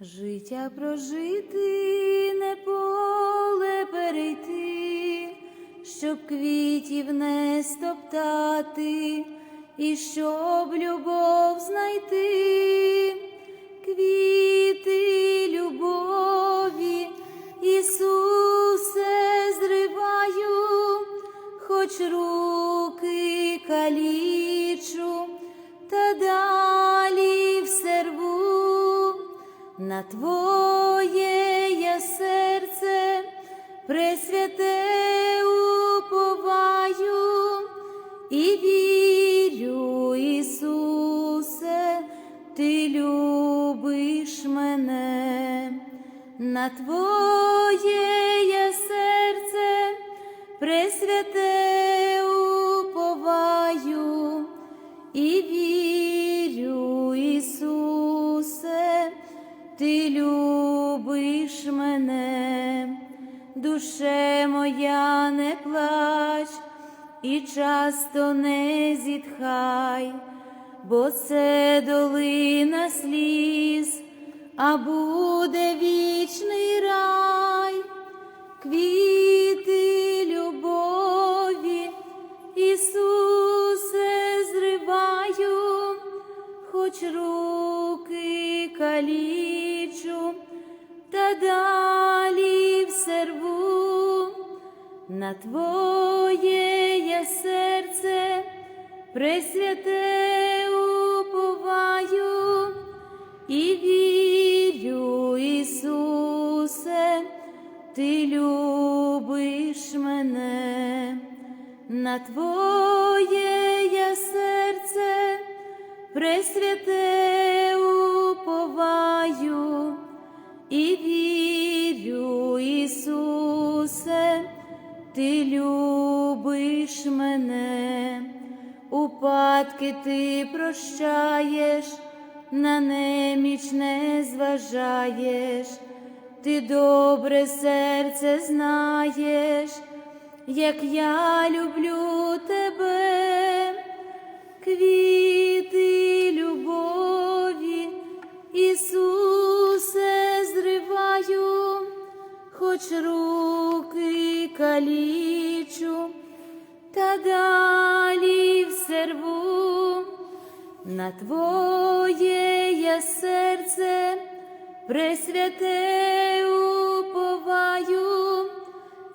Життя прожити, не поле перейти, щоб квітів не стоптати, і щоб любов знайти, квіти любові, Ісусе, зриваю, хоч руки калічу, На Твоє я серце пресвяте уповаю і вірю, Ісусе, Ти любиш мене, на Твоє душе моя не плач і часто не зітхай, бо це долина сліз, а буде на Твоє серце пресвяте уповаю і вірю, Ісусе, Ти любиш мене, на Твоє я серце пресвяте Ти любиш мене, упадки ти прощаєш, на неміч не зважаєш, ти добре серце знаєш, як я люблю тебе, квіти любові, Ісусе, зриваю, хоч руки калічу, та далі все рву, на Твоє я серце пресвяте уповаю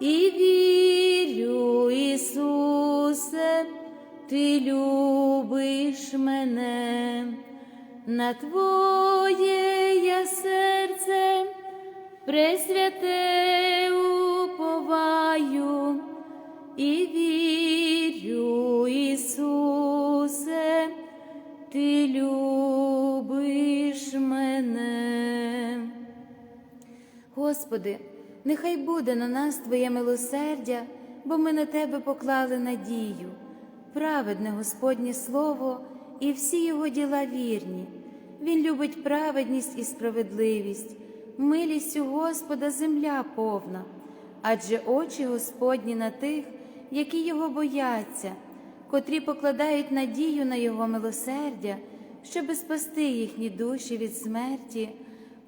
і вірю, Ісусе, Ти любиш мене, на Твоє я серце пресвяте уповаю і вірю, Ісусе, Ти любиш мене. Господи, нехай буде на нас Твоє милосердя, бо ми на Тебе поклали надію, праведне Господнє Слово і всі Його діла вірні. Він любить праведність і справедливість, милістю Господа земля повна, адже очі Господні на тих, які Його бояться, котрі покладають надію на Його милосердя, щоби спасти їхні душі від смерті,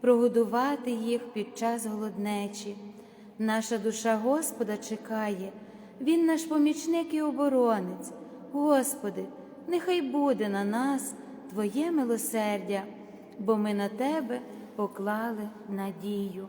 прогодувати їх під час голоднечі. Наша душа Господа чекає, Він наш помічник і оборонець. Господи, нехай буде на нас Твоє милосердя, бо ми на Тебе поклали надію.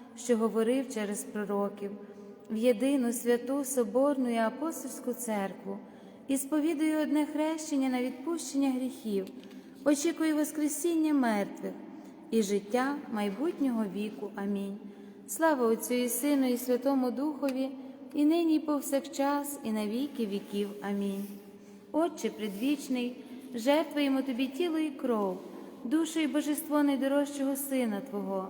що говорив через пророків, в єдину святу Соборну і апостольську церкву, і сповідую одне хрещення на відпущення гріхів, очікую Воскресіння мертвих і життя майбутнього віку. Амінь. Слава Отцю і Сину, і Святому Духові, і нині, і повсякчас, і на віки віків. Амінь. Отче предвічний, жертвуємо Тобі тіло і кров, душу і божество найдорожчого Сина Твого,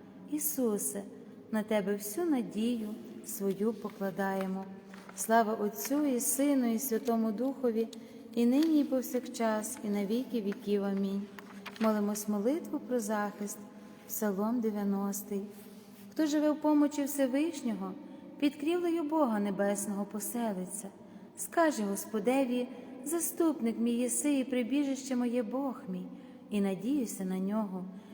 Ісусе, на Тебе всю надію свою покладаємо. Слава Отцю і Сину, і Святому Духові, і нині, і повсякчас, і на віки віків. Амінь. Молимось молитву про захист, Псалом 90. Хто живе в помочі Всевишнього, під крівлею Бога Небесного поселиться, скаже Господеві, заступник мій єси і прибіжище моє Бог мій, і надіюся на нього,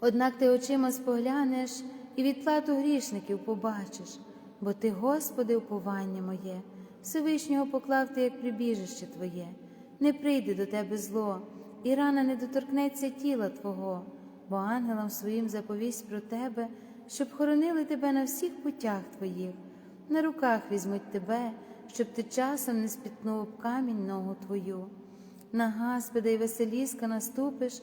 Однак ти очима споглянеш і відплату грішників побачиш, бо ти, Господи, уповання моє, Всевишнього поклав ти як прибіжище Твоє, не прийде до тебе зло, і рана не доторкнеться тіла Твого, бо ангелам своїм заповість про тебе, щоб хоронили тебе на всіх путях Твоїх, на руках візьмуть тебе, щоб ти часом не спітнув камінь ногу Твою. На Гаспеда й Веселіска наступиш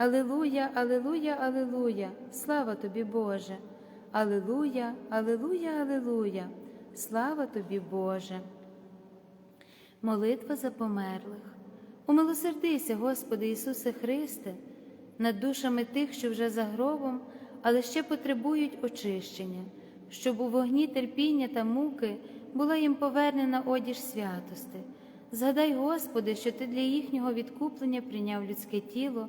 Алилуя, Алилуя, Алилуя, слава тобі, Боже. Алилуя, Алилуя, Алилуя, слава тобі, Боже. Молитва за померлих. Умилосердися, Господи Ісусе Христе, над душами тих, що вже за гробом, але ще потребують очищення. щоб у вогні терпіння та муки була їм повернена одіж святости. Згадай, Господи, що Ти для їхнього відкуплення прийняв людське тіло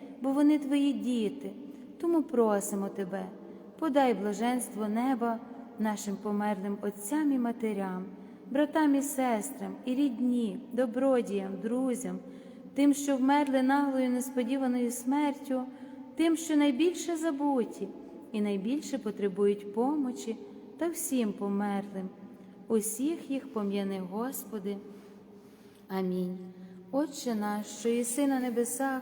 бо вони Твої діти, тому просимо Тебе, подай блаженство неба нашим померлим отцям і матерям, братам і сестрам, і рідні, добродіям, друзям, тим, що вмерли наглою несподіваною смертю, тим, що найбільше забуті і найбільше потребують помочі та всім померлим. Усіх їх пом'яни, Господи. Амінь. Отче наш, що єси на небесах,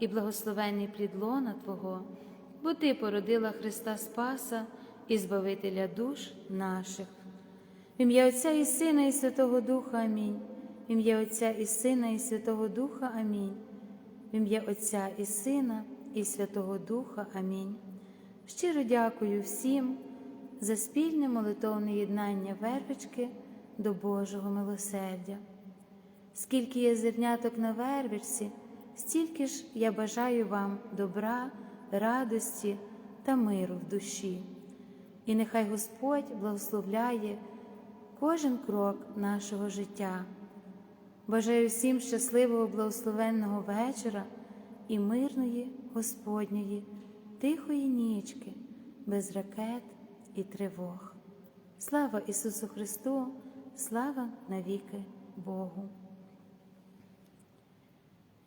і благословенний плід лона Твого, бо Ти породила Христа Спаса і Збавителя душ наших. В ім'я Отця і Сина, і Святого Духа Амінь. В ім'я Отця і Сина, і Святого Духа Амінь. В ім'я Отця і Сина, і Святого Духа Амінь. Щиро дякую всім за спільне молитовне єднання вервички до Божого милосердя. Скільки є зерняток на вервичці, стільки ж я бажаю вам добра, радості та миру в душі. І нехай Господь благословляє кожен крок нашого життя. Бажаю всім щасливого благословенного вечора і мирної Господньої, тихої нічки, без ракет і тривог. Слава Ісусу Христу, слава навіки Богу.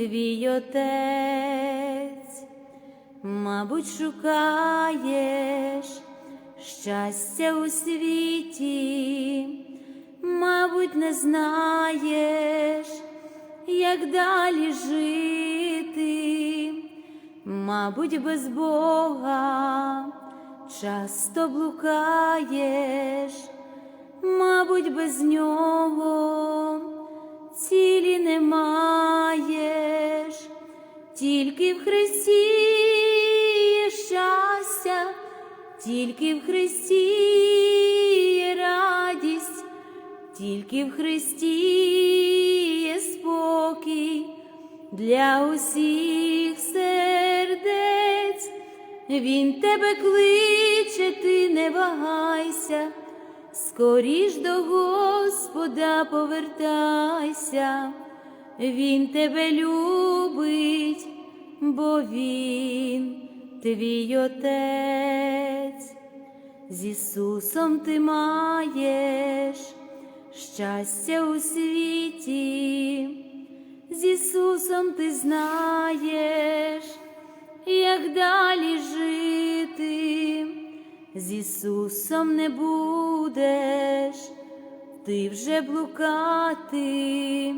твій отець. Мабуть, шукаєш щастя у світі, мабуть, не знаєш, як далі жити, мабуть, без Бога часто блукаєш, мабуть, без нього цілі не маєш, тільки в Христі є щастя, тільки в Христі є радість, тільки в Христі є спокій для усіх сердець. Він тебе кличе, ти не вагайся, скоріш до Господа повертайся, Він тебе любить, бо Він твій отець. З Ісусом ти маєш щастя у світі, з Ісусом ти знаєш, як далі жити, з Ісусом не будеш. Ти вже блукати,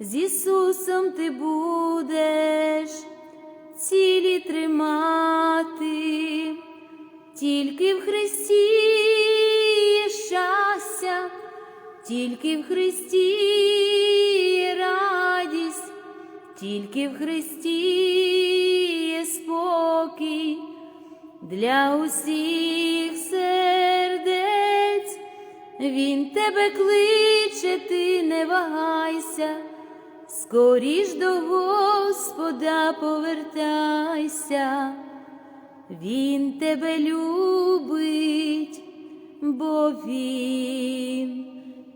з Ісусом ти будеш цілі тримати, тільки в Христі щастя, тільки в Христі радість, тільки в Христі є спокій для усіх сердець. Він тебе кличе, ти не вагайся, скоріш до Господа повертайся, Він тебе любить, бо Він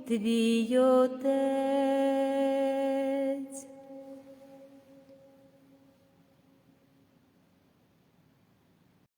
твій отець.